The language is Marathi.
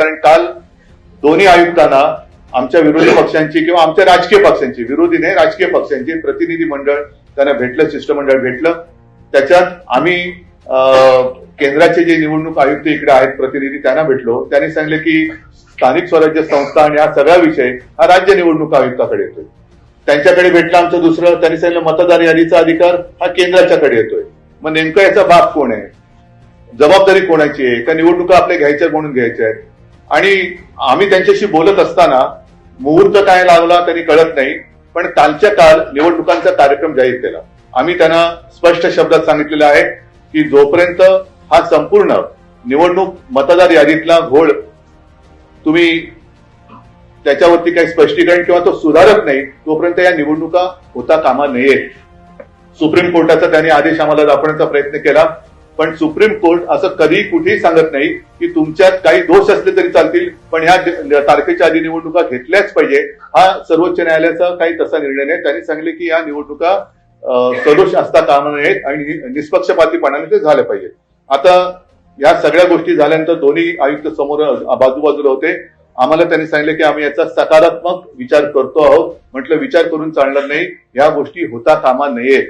कारण काल दोन्ही आयुक्तांना आमच्या विरोधी पक्षांची किंवा आमच्या राजकीय पक्षांची विरोधी नाही राजकीय पक्षांची प्रतिनिधी मंडळ त्यांना भेटलं शिष्टमंडळ भेटलं. त्याच्यात आम्ही केंद्राचे जे निवडणूक आयुक्त इकडे आहेत प्रतिनिधी त्यांना भेटलो. त्यांनी सांगले की स्थानिक स्वराज्य संस्था आणि हा सगळा विषय हा राज्य निवडणूक आयुक्ताकडे येतोय. त्यांच्याकडे भेटलं आमचं दुसरं त्यांनी सांगितलं मतदार यादीचा अधिकार हा केंद्राच्याकडे येतोय. मग नेमकं याचा भाग कोण आहे? जबाबदारी कोणाची आहे? का निवडणुका आपल्या घ्यायच्या म्हणून घ्यायच्या आहेत? आणि आम्ही त्यांच्याशी बोलत असताना मुहूर्त काय लावला तरी कळत नाही पण कालच्या काल निवडणुकांचा कार्यक्रम जाहीर केला. आम्ही त्यांना स्पष्ट शब्दात सांगितलेलं आहे की जोपर्यंत हा संपूर्ण निवडणूक मतदार यादीतला घोळ तुम्ही त्याच्यावरती काही स्पष्टीकरण किंवा तो सुधारत नाही तोपर्यंत या निवडणुका होता कामा नयेत सुप्रीम कोर्टाचा त्यांनी आदेश आम्हाला दाखवण्याचा प्रयत्न केला. पण सुप्रीम कोर्ट असं कधी कुठेही सांगत नाही की तुमच्यात काही दोष असले तरी चालतील पण ह्या तारखेच्या आधी निवडणुका घेतल्याच पाहिजे. हा सर्वोच्च न्यायालयाचा काही तसा निर्णय नाही. त्यांनी सांगले की या निवडणुका सदोष असता कामा नयेत आणि निष्पक्षपातीपणाने ते झाले पाहिजे. आता या सगळ्या गोष्टी झाल्यानंतर दोन्ही आयुक्त समोर बाजूबाजूला होते. आम्हाला त्यांनी सांगितलं की आम्ही याचा सकारात्मक विचार करतो आहोत. म्हटलं विचार करून चालणार नाही. या गोष्टी होता कामा नये.